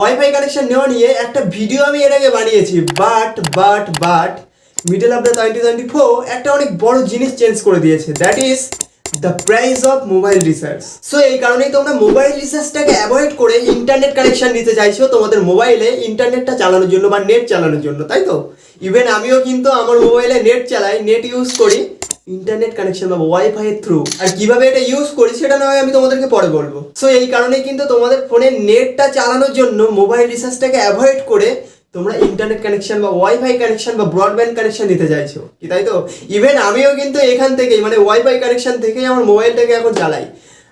Wifi connection নেওয়া নিয়ে একটা ভিডিও আমি এর আগে বানিয়েছি। But but but middle of the twenty twenty four একটা অনেক বড় জিনিস চেঞ্জ করে দিয়েছে। That is the price of mobile research so এই কারণেই তোমরা মোবাইল রিসার্চটাকে অ্যাভয়েড করে ইন্টারনেট কানেকশন নিতে চাইছো তোমাদের মোবাইলে ইন্টারনেটটা চালানোর জন্য বা নেট চালানোর জন্য, তাই তো? ইভেন আমিও কিন্তু আমার মোবাইলে নেট চালাই নেট ইউজ করি। ইন্টারনেট কানেকশন বা ওয়াইফাই এর থ্রু আর কীভাবে এটা ইউজ করি সেটা না হয় আমি তোমাদেরকে পরে বলব। সো এই কারণেই কিন্তু তোমাদের ফোনে নেটটা চালানোর জন্য মোবাইল রিচার্জটাকে অ্যাভয়েড করে তোমরা ইন্টারনেট কানেকশন বা ওয়াইফাই কানেকশন বা ব্রডব্যান্ড কানেকশন নিতে চাইছো। কি তাই তো? ইভেন আমিও কিন্তু এখান থেকেই মানে ওয়াইফাই কানেকশন থেকেই আমার মোবাইলটাকে এখন চালাই।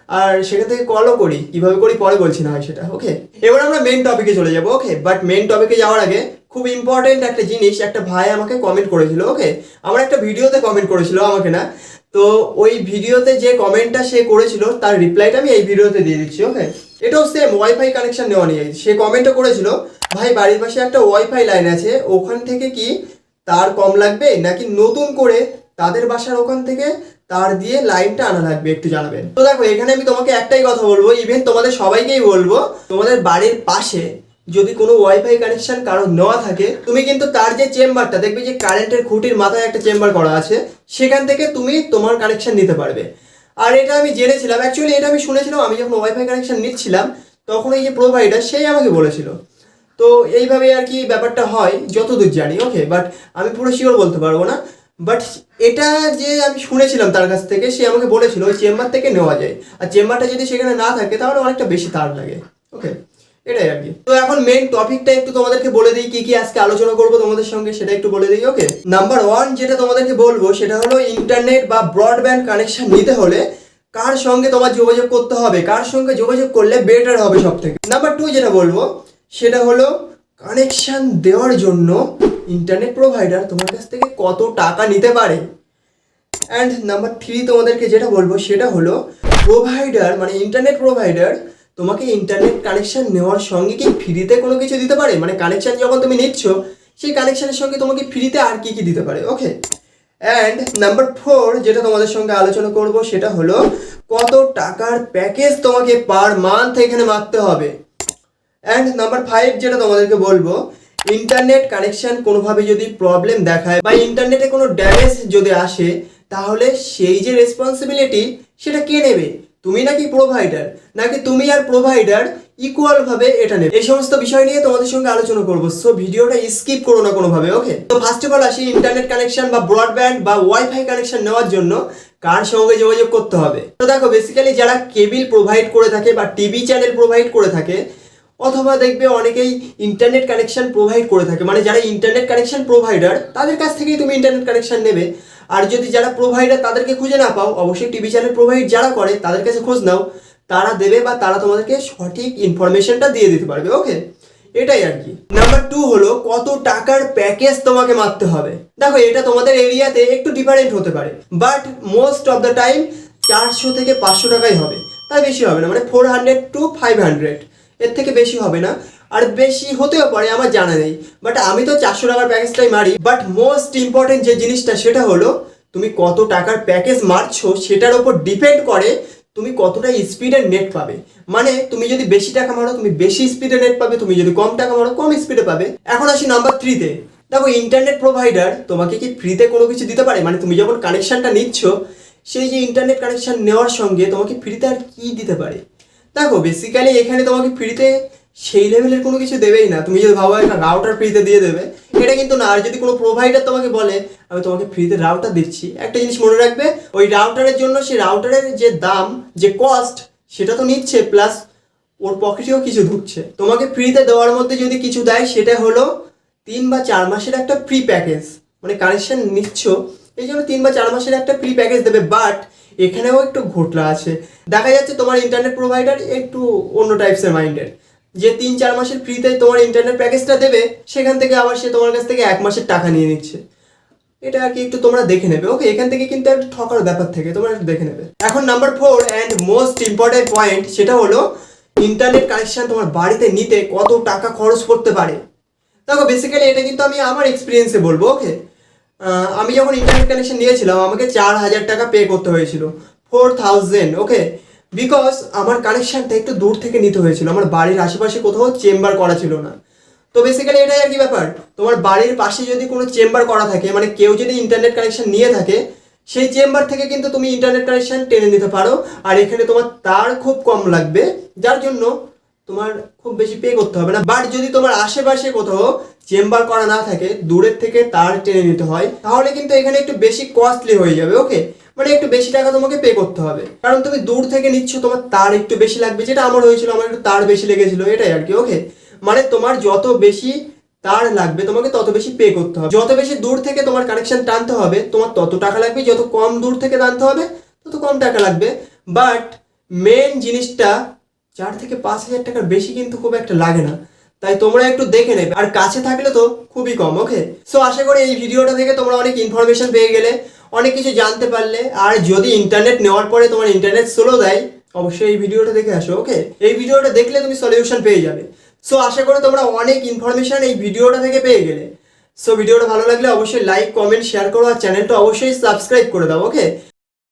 আর সেখান থেকে কলও করি। কীভাবে করি পরে বলছি না হয় সেটা ওকে এবার আমরা মেন টপিকে চলে যাব ওকে বাট মেন টপিকে যাওয়ার আগে খুব ইম্পর্টেন্ট একটা জিনিস, একটা ভাই আমাকে কমেন্ট করেছিল ওকে আমার একটা ভিডিওতে কমেন্ট করেছিল আমাকে না? তো ওই ভিডিওতে যে কমেন্টটা সে করেছিল, তার রিপ্লাইটা আমি এই ভিডিওতে দিয়ে দিচ্ছি ওকে এটাও সেম ওয়াইফাই কানেকশন নেওয়া নিয়ে সে কমেন্টও করেছিল, ভাই, বাড়ির পাশে একটা ওয়াইফাই লাইন আছে, ওখান থেকে কি তার কম লাগবে? নাকি নতুন করে তাদের বাসার ওখান থেকে তার দিয়ে লাইনটা আনা লাগবে, একটু জানাবেন? তো দেখো, এখানে আমি তোমাকে একটাই কথা বলব ইভেন তোমাদের সবাইকেই বলব, তোমাদের বাড়ির পাশে যদি কোনো ওয়াইফাই কানেকশন কারও নেওয়া থাকে, তুমি কিন্তু তার যে চেম্বারটা দেখবে যে কারেন্টের খুঁটির মাথায় একটা চেম্বার করা আছে, সেখান থেকে তুমি তোমার কানেকশন নিতে পারবে। আর এটা আমি জেনেছিলাম অ্যাকচুয়ালি এটা আমি শুনেছিলাম, আমি যখন ওয়াইফাই কানেকশন নিচ্ছিলাম, তখন এই যে প্রোভাইডার সেই আমাকে বলেছিল। তো এইভাবে আর কি ব্যাপারটা হয়, যতদূর জানি ওকে বাট আমি পুরো শিওর বলতে পারব না। বাট এটা যে আমি শুনেছিলাম তার কাছ থেকে, সে আমাকে বলেছিল, ওই চেম্বার থেকে নেওয়া যায়। আর চেম্বারটা যদি সেখানে না থাকে, তাহলে অনেকটা বেশি তার লাগে ওকে এটাই আর কি। তো এখন মেন টপিকটা একটু তোমাদেরকে বলে দিই, কি কি আজকে আলোচনা করব তোমাদের সঙ্গে, সেটা একটু বলে দিই ওকে নাম্বার ওয়ান যেটা তোমাদেরকে বলব, সেটা হলো ইন্টারনেট বা ব্রডব্যান্ড কানেকশন নিতে হলে কার সঙ্গে তোমার যোগাযোগ করতে হবে, কার সঙ্গে যোগাযোগ করলে বেটার হবে সব থেকে নাম্বার টু যেটা বলব, সেটা হলো কানেকশন দেওয়ার জন্য ইন্টারনেট প্রোভাইডার তোমার কাছ থেকে কত টাকা নিতে পারে। অ্যান্ড নাম্বার থ্রি তোমাদেরকে যেটা বলব, সেটা হলো প্রোভাইডার মানে ইন্টারনেট প্রোভাইডার তোমাকে ইন্টারনেট কানেকশান নেওয়ার সঙ্গে কি ফ্রিতে কোনো কিছু দিতে পারে? মানে কানেকশন যখন তুমি নিচ্ছ, সেই কানেকশনের সঙ্গে তোমাকে ফ্রিতে আর কি কি দিতে পারে? ওকে অ্যান্ড নাম্বার ফোর যেটা তোমাদের সঙ্গে আলোচনা করব, সেটা হলো কত টাকার প্যাকেজ তোমাকে পার মান্থ এখানে মারতে হবে? অ্যান্ড নাম্বার ফাইভ যেটা তোমাদেরকে বলব ইন্টারনেট কানেকশন কোনোভাবে যদি প্রবলেম দেখায় বা ইন্টারনেটে কোনো ড্যামেজ যদি আসে, তাহলে সেই যে রেসপন্সিবিলিটি সেটা কে নেবে? তুমি নাকি প্রোভাইডার নাকি তুমি আর প্রোভাইডার ইকুয়াল ভাবে এটা নেবে? এই সমস্ত বিষয় নিয়ে তোমাদের সঙ্গে আলোচনা করব। সো ভিডিওটা স্কিপ করো না কোনোভাবে ওকে তো ফার্স্ট অফ অল আসি ইন্টারনেট কানেকশন বা ব্রডব্যান্ড বা ওয়াইফাই কানেকশন নেওয়ার জন্য। কার সঙ্গে যোগাযোগ করতে হবে? তো দেখো বেসিক্যালি যারা কেবিল প্রোভাইড করে থাকে বা টিভি চ্যানেল প্রোভাইড করে থাকে অথবা দেখবে অনেকেই ইন্টারনেট কানেকশন প্রোভাইড করে থাকে। মানে যারা ইন্টারনেট কানেকশন প্রোভাইডার তাদের কাছ থেকেই তুমি ইন্টারনেট কানেকশন নেবে। আর যদি যারা প্রোভাইডার তাদেরকে খুঁজে না পাও, অবশ্যই টিভি চ্যানেল প্রোভাইড যারা করে, তাদের কাছে খোঁজ নাও। তারা দেবে বা তারা তোমাদেরকে সঠিক ইনফরমেশনটা দিয়ে দিতে পারবে ওকে এটাই আর কি। নাম্বার টু হলো, কত টাকার প্যাকেজ তোমাকে মারতে হবে? দেখো, এটা তোমাদের এরিয়াতে একটু ডিফারেন্ট হতে পারে। But most of the time চারশো থেকে পাঁচশো টাকাই হবে। তাই বেশি হবে না মানে four hundred to five hundred এর থেকে বেশি হবে না। আর বেশি হতেও পারে, আমার জানা নেই। বাট আমি তো চারশো টাকার প্যাকেজটাই মারি। বাট মোস্ট ইম্পর্টেন্ট যে জিনিসটা, সেটা হলো, তুমি কত টাকার প্যাকেজ মারছো, সেটার ওপর ডিপেন্ড করে তুমি কতটা স্পিডের নেট পাবে। মানে তুমি যদি বেশি টাকা মারো, তুমি বেশি স্পিডে নেট পাবে। তুমি যদি কম টাকা মারো, কম স্পিডে পাবে। এখন আসি নাম্বার থ্রিতে দেখো ইন্টারনেট প্রোভাইডার তোমাকে কি ফ্রিতে কোনো কিছু দিতে পারে? মানে তুমি যখন কানেকশনটা নিচ্ছ, সেই যে ইন্টারনেট কানেকশন নেওয়ার সঙ্গে তোমাকে ফ্রিতে আর কি দিতে পারে? দেখো বেসিক্যালি এখানে তোমাকে ফ্রিতে সেই লেভেলের কোনো কিছু দেবেই না। তুমি যদি ভাবো একটা রাউটার ফ্রিতে দিয়ে দেবে, এটা কিন্তু না। আর যদি কোনো প্রোভাইডার তোমাকে বলে, আমি তোমাকে ফ্রিতে রাউটার দিচ্ছি। একটা জিনিস মনে রাখবে, ওই রাউটারের জন্য সেই রাউটারের যে দাম, যে কস্ট সেটা তো নিচ্ছে প্লাস ওর পকেটেও কিছু ঢুকছে। তোমাকে ফ্রিতে দেওয়ার মধ্যে যদি কিছু দেয়, সেটা হলো তিন বা চার মাসের একটা ফ্রি প্যাকেজ মানে কানেকশন নিচ্ছ, এই জন্য তিন বা চার মাসের একটা ফ্রি প্যাকেজ দেবে। বাট এখানেও একটু ঘটলা আছে। দেখা যাচ্ছে তোমার ইন্টারনেট প্রোভাইডার একটু অন্য টাইপসের মাইন্ডের যে তিন চার মাসের ফ্রিতে তোমার ইন্টারনেট প্যাকেজটা দেবে, সেখান থেকে আবার সে তোমার কাছ থেকে এক মাসের টাকা নিয়ে নিচ্ছে। এটা আর কি একটু তোমরা দেখে নেবে। ওকে এখান থেকে কিন্তু একটা ঠকার ব্যাপার থেকে, তোমরা একটু দেখে নেবে। এখন number four and most important point সেটা হলো ইন্টারনেট কানেকশন তোমার বাড়িতে নিতে কত টাকা খরচ করতে পারে। দেখো বেসিক্যালি এটা কিন্তু আমি আমার এক্সপিরিয়েন্সে বলব ওকে আমি যখন ইন্টারনেট কানেকশন নিয়েছিলাম, আমাকে চার হাজার টাকা পে করতে হয়েছিল। ফোর থাউজেন্ড ওকে বিকজ আমার কানেকশনটা একটু দূর থেকে নিতে হয়েছিল। আমার বাড়ির আশেপাশে কোথাও চেম্বার করা ছিল না। তো বেসিক্যালি এটাই আর কি ব্যাপার। তোমার বাড়ির পাশে যদি কোনো চেম্বার করা থাকে মানে কেউ যদি ইন্টারনেট কানেকশন নিয়ে থাকে, সেই চেম্বার থেকে কিন্তু তুমি ইন্টারনেট কানেকশন টেনে নিতে পারো। আর এখানে তোমার তার খুব কম লাগবে। যার জন্য তোমার খুব বেশি পে করতে হবে না। বাট যদি তোমার আশেপাশে কোথাও চেম্বার করা না থাকে, দূরের থেকে তার টেনে নিতে হয়, তাহলে কিন্তু এখানে একটু বেশি কস্টলি হয়ে যাবে ওকে মানে একটু বেশি টাকা তোমাকে পে করতে হবে। কারণ তুমি দূর থেকে নিচ্ছ, তোমার তার একটু বেশি লাগবে, যেটা আমার হয়েছিল, আমার একটু তার বেশি লেগেছিল, এটাই আর কি ওকে মানে তোমার যত বেশি তার লাগবে, তোমাকে তত বেশি পে করতে হবে। যত বেশি দূর থেকে তোমার কানেকশন টানতে হবে, তোমার তত টাকা লাগবে, যত কম দূর থেকে টানতে হবে, তত কম টাকা লাগবে। বাট মেন জিনিসটা চার থেকে পাঁচ হাজার টাকার বেশি কিন্তু খুব একটা লাগে না। তাই তোমরা একটু দেখে নেবে। আর কাছে থাকলে তো খুবই কম ওকে সো আশা করি এই ভিডিওটা থেকে তোমরা অনেক ইনফরমেশন পেয়ে গেলে, অনেক কিছু জানতে পারলে। আর যদি ইন্টারনেট নেওয়ার পরে তোমার ইন্টারনেট স্লো দেয়, অবশ্যই এই ভিডিওটা দেখে আসো ওকে এই ভিডিওটা দেখলে তুমি সলিউশন পেয়ে যাবে। সো আশা করি তোমরা অনেক ইনফরমেশন এই ভিডিওটা থেকে পেয়ে গেলে। সো ভিডিওটা ভালো লাগলে অবশ্যই লাইক কমেন্ট শেয়ার করো, আর চ্যানেলটা অবশ্যই সাবস্ক্রাইব করে দাও ওকে